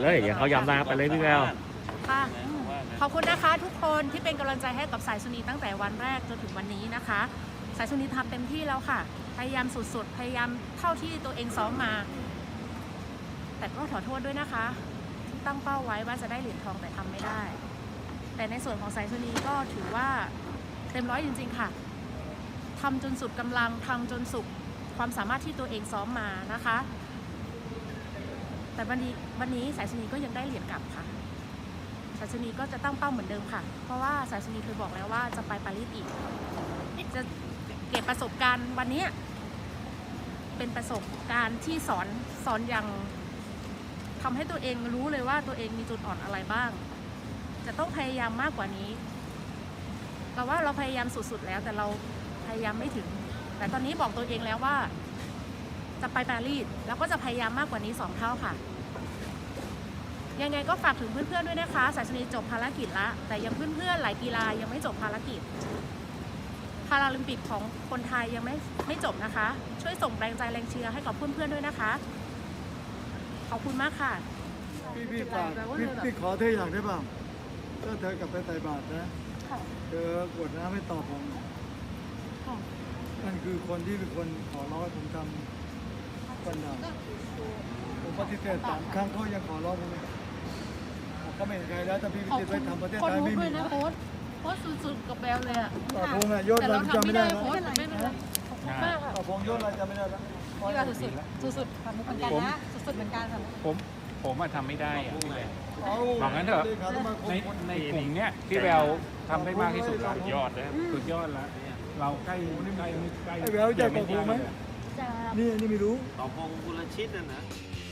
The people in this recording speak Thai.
เลยอย่าเขายำได้ครับไปเลยพี่แววค่ะขอบคุณนะคะทุกคนที่เป็นกำลังใจให้กับสายสุนีตั้งแต่วันแรกจนถึงวันนี้นะคะ สายสุนีทำเต็มที่แล้วค่ะ พยายามสุดๆ พยายามเท่าที่ตัวเองซ้อมมา แต่ก็ขอโทษด้วยนะคะที่ตั้งเป้าไว้ว่าจะได้เหรียญทองแต่ทำไม่ได้ แต่ในส่วนของสายสุนีก็ถือว่าเต็มร้อยจริงๆค่ะทำจนสุดกำลังทำจนสุดความสามารถที่ตัวเองซ้อมมานะคะ แต่วันนี้วันนี้สายสนีก็ยังได้เหรียญกลับค่ะ สายสนีก็จะตั้งเป้าเหมือนเดิมค่ะ เพราะว่าสายสนีเคยบอกแล้วว่าจะไปปารีสอีก จะเก็บประสบการณ์วันนี้เป็นประสบการณ์ที่สอนสอนอย่างทำให้ตัวเองรู้เลยว่าตัวเองมีจุดอ่อนอะไรบ้าง จะต้องพยายามมากกว่านี้ เราว่าเราพยายามสุดๆแล้วแต่เราพยายามไม่ถึง แต่ตอนนี้บอกตัวเองแล้วว่า จะไปปารีสแล้วก็จะพยายามมากกว่านี้สองเท่าค่ะ ยังไงก็ฝากถึงเพื่อนๆด้วยนะคะ สายชนีจบภารกิจละ แต่ยังเพื่อนๆหลายกีฬายังไม่จบภารกิจ พาราลิมปิกของคนไทยยังไม่ไม่จบนะคะ ช่วยส่งแรงใจแรงเชียร์ให้กับเพื่อนๆด้วยนะคะ ขอบคุณมากค่ะ พี่พี่ฝากพี่พี่ขอเธออย่างได้เปล่าถ้าเธอกลับไปใส่บาตรนะเธอกรวดน้ำให้ตอบผมนั่นคือคนที่เป็นคนขอร้องให้ผมทำ ปัญหาผมปฏิเสธสามครั้งเขายังขอร้องผมเลยผมก็ไม่เห็นใครแล้วถ้าพี่ขอบจะไปคุณทำประเทศคไทยรู้ไม่ด้มีวยนะโค้ชโค้ชสุดๆกับแบลเลยอะต่พงษ์อะยศแต่อะไรเราจำทำไม่ไม่ได้ได้แล้วโค้ชไม่เป็นไรขอบคุณมากค่ะต่พงษ์ยศอะไรจำไม่ได้แล้วพี่ว่าสุดๆสุดๆค่ะมุกเหมือนกันนะสุดๆเหมือนกันค่ะ ผมผมอะทำไม่ได้อะพี่แวว บอกงั้นเถอะ ในในกลุ่มเนี้ยพี่แววทำได้มากที่สุดแล้วยอดเลย สุดยอดแล้วเราใกล้ใกล้ใกล้ไอ้แววจะตกลงไหม จะนี่นี่ไม่รู้ต่อพงศ์กุลชิตนั่นนะเ